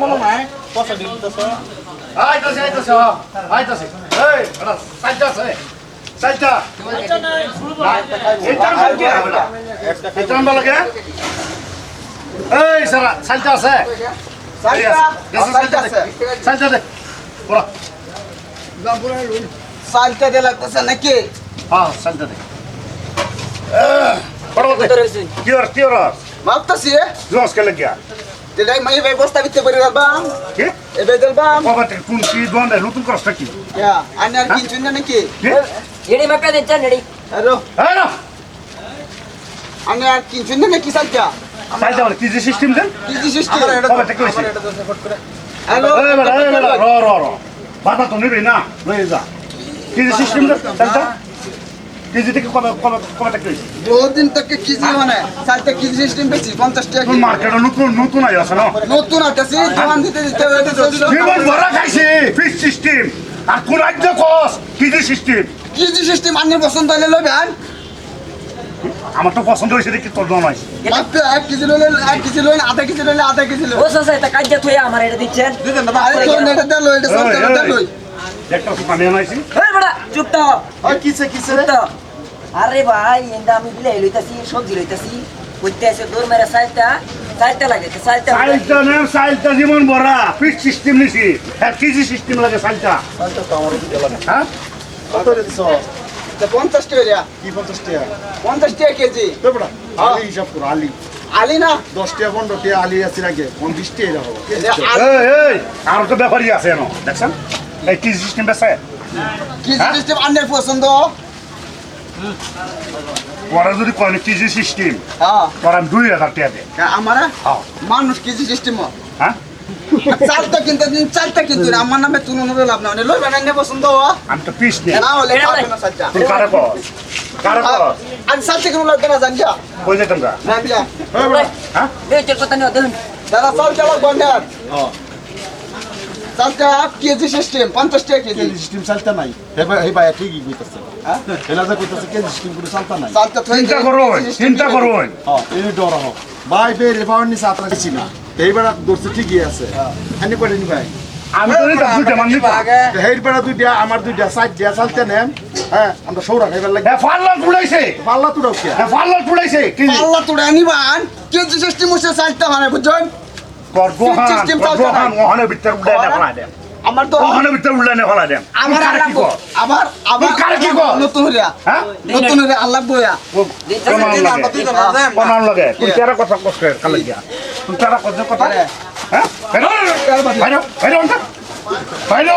মনে আইতাছে এই সারা সাইডটা আছে সাইডটা আছে সাইডটা দে বড় সাইডটা দিয়ে লাগতেছে নাকি? হ্যাঁ সাইডটা দে। বড় দে। কি আর কি আর মাপতাছি জোস কে লাগিয়া দিলাই মাই ভাই বস্তা বিতে পারি বাম। কি? এবে দিলবাম বাবা তে কোন কি দোন নতুন করছটা কি? ইয়া আনি আর কিনছুন না নাকি? কি? এডি মাপে দিচ্ছেন এডি হ্যালো এই না আনি আর কিনছুন না নাকি সাইডটা সাইডটা বলে কি সিস্টেম দেন? কি কি সিস্টেম বাবা তে কইছি হ্যালো? র র র। বাবা তো নেবে না লয়ে যা। কেজি সিস্টেম কেজি থেকে কবে কবে কবে টাকা বহুদিন থেকে কেজি মানে? চারটা কেজি সিস্টেম বেশি 50 টাকা মার্কেটে নতুন নতুন আই আছে না? নতুন আছে দোকান দিতে দিতে জীবন ভরা খাইছে ফিস সিস্টেম আর কোন রাজ্য কস? কেজি সিস্টেম কেজি সিস্টেম আনি পছন্দ হলে লবেন আমার তো পছন্দ হয়েছে দেখি তোর হয়েছে এক কেজি এক কেজি লইলে আধা কেজি লইলে আধা কেজি ও লইলে সসা এটা কাজে আমার এটা দিচ্ছেন? আরে তো নেটা দে লইলে সরকার দে লই একটা পানি আনাইছি। এই বড়া চুপ তো ওই কিছে কিছে তো আরে ভাই এন্ডা আমি দিলে লইতাছি সবজি লইতাছি। কইতে আছে দূর মেরে লাগে সাইডটা সাইলটা নেন সাইলটা জীবন ভরা ফিস সিস্টেম নিছি। এক কেজি সিস্টেম লাগে সাইলটা হ্যাঁ? কত রে দিছ? তো 50 টাকা রিয়া কি 50 টাকা? 50 টাকা কেজি। তো বড় আলি হিসাব করো আলি। আলি না? 10 টাকা 15 টাকা আলি আছে নাকি? 20 টাকা হবে। এই যে আলি। এই এই আর তো ব্যাপারই আছে এনো দেখছেন? এই কেজি সিস্টেম বেছে কেজি হ্যাঁ? সিস্টেম আন্নের পছন্দ? ওরা যদি কয় কেজি সিস্টেম হ্যাঁ। ওরা দুই হাজার টাকা দেয়। আমারে? হ্যাঁ। মানুষ কেজি সিস্টেম হ্যাঁ? চালটা কিনতে দিন চালটা কিনতে দিন। আমার নামে তুলন হলে লাভ না মানে লইবেন আন্নের পছন্দ আমি তো পিস নেই না হলে খাবে না চালটা। তুই কারে কস কারে কস আমি চালটা কিনো লাগবে না জান যা কই যেতাম না দিয়া হ্যাঁ এই চল কথা নিও দেখুন দাদা চাল চালা বন্ডার হ্যাঁ চালটা কেজি সিস্টেম 50 টাকা কেজি। কেজি সিস্টেম চালতা নাই। হে ভাই হে ভাই ঠিকই কইতাছে। হ্যাঁ? এলা যা কইতাছে কেজি সিস্টেম করে চালতা নাই। চালটা চিন্তা করো চিন্তা করো হ্যাঁ এই ডর হোক ভাই বে রে পাওয়ার নিছে আপনার কিছু না। এইবার দর্শে ঠিকই আছে। আনি কইলেন ভাই আমি তো নিতাম দুইটা মান আগে হেড দুইটা আমার দুইটা সাইড দিয়া চালতে নেন। হ্যাঁ আমরা সৌরা খাইবার লাগে। হ্যাঁ ফাল্লা তুড়াইছে পাল্লা তুড়াও কে? হ্যাঁ ফাল্লা তুড়াইছে কি? আল্লাহ তোরা নিবান যে সিস্টেম হচ্ছে চালতে মানে বুঝছেন? করব হ্যাঁ না। গোহান ওখানে ভিতর উড়াই না আমার তো ওখানে ভিতরে উল্লানে ফলা দেন। আমার আর কি আমার আমার কার কি কো নতুন হইরা হ্যাঁ? নতুন হইরা আল্লাহ প্রমাণ লাগে। প্রমাণ লাগে। তুই তারা কথা কষ্ট কাল গিয়া তুই তারা কথা কথা আরে। হ্যাঁ? বাইরো বাইরো বাইরো বাইরো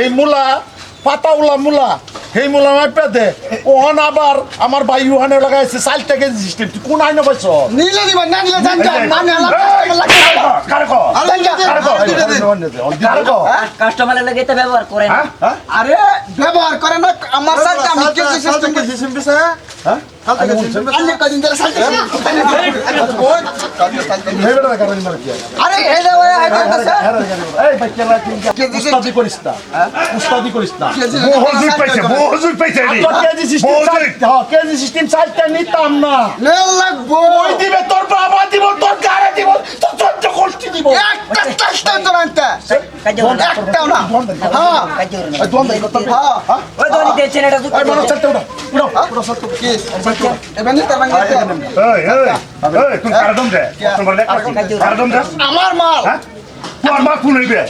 এই মূলা পাতাউলা মূলা। সেই মূলা মাই পেতে ওহন আবার আমার ভাই লাগাইছে চালটা কেজি সিস্টেম কোন আইনে পাইছ নিলে দিবা না নিলে জাঙ্গা না নিলে লাগে কারে কর জাঙ্গা কারে কর কারে কর কাস্টমারের লাগে এটা ব্যবহার করেন হ্যাঁ আরে ব্যবহার করে না আমার সাথে আমি কেজি সিস্টেম হ্যাঁ কি না না সিস্টেম বহুজুই হ্যাঁ না নে তোর বাবা দিব তোর গাড়ি দিব চোদ্দ গোষ্ঠী দিব। একটা চেষ্টা তো একটাও না। হ্যাঁ। দোন দেই কত হ্যাঁ ওই বড় কি? এবারে এই এই এই তুই কারে দে? দে? আমার মাল। হ্যাঁ? কোন হইবে?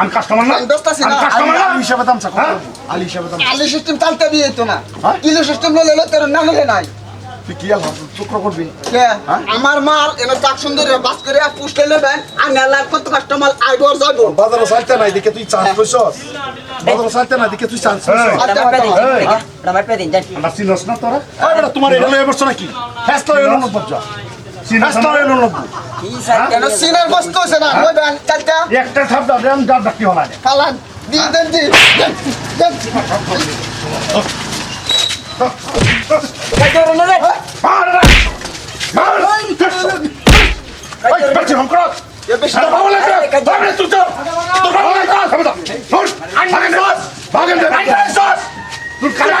আমি কাস্টমার না। কাস্টমার না। আলি হিসাবে দাম চাকো হ্যাঁ? আলি হিসাবে দাম আলি সিস্টেম চালতে দিয়ে তো না। হ্যাঁ? কিলো সিস্টেম ললে তোর না ললে নাই। তুই কি আল চক্র করবি আমার মাল এনে চাক সুন্দর বাস করে পুষতে নেবেন আর নেলার কত কাস্টমার আইডোর যাব বাজারে চাইতে নাই দেখে তুই চান্স পেছস বাজারে নাই দেখে তুই চান্স পেদিন পেদিন আমরা না তোরা? ওই বেটা তোমার এটা লয়ে বসছো নাকি? ফেসলা এলো নব্বই যা চিনস ফেসলা না এলো কি সাইড কেন? সিনার বস্তু আছে না একটা দাও ডাকি হলা দে দিয়ে দেন দি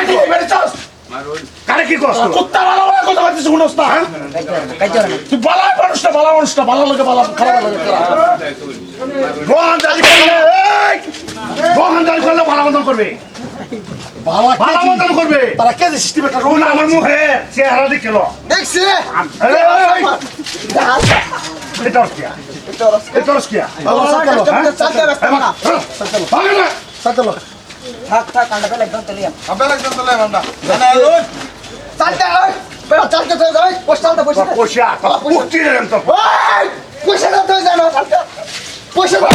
কি মেরে চাস কারে কি করছ কুত্তা ভালো ভালো কথা বলছিস শুনস না তুই বালা মানুষ না বালা মানুষ না ভালো লাগে বালা খারাপ লাগে খারাপ রোহান দাদি করলে রোহান দাদি করলে ভালো মতন করবে। বালা ভালো মতন করবে। তারা কে সিস্টেম একটা রোহন আমার মুখে চেহারা দেখল দেখছি। এটা কি এটা না না। সাথে লোক থাক থাক কান্ডা ফেলে একদম চলে যাম আপনার একজন চলে মান্ডা চারটা ওই বেটা চারটা তো যাই পোস্টালটা পয়সা দে। পয়সা রে তো ওই পয়সা দে তো জানো চারটা পয়সা দে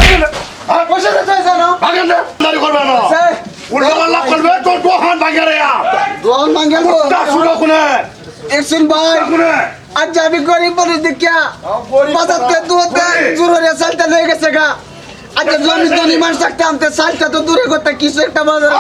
আর পয়সা তো জানো ভাগেন না দাদি করবে না উল্টা পাল্লা করবে তো রোহান ভাগেরে দোন মাঙ্গেল তা শুনো কোনে একশন ভাই কোনে আজ আমি গরিব মানুষ দেখিয়া বাজার থেকে का আজ জমি জমি মানুষ থাকতে আনতে সালটা তো দূরে করতে কিছু একটা বাজার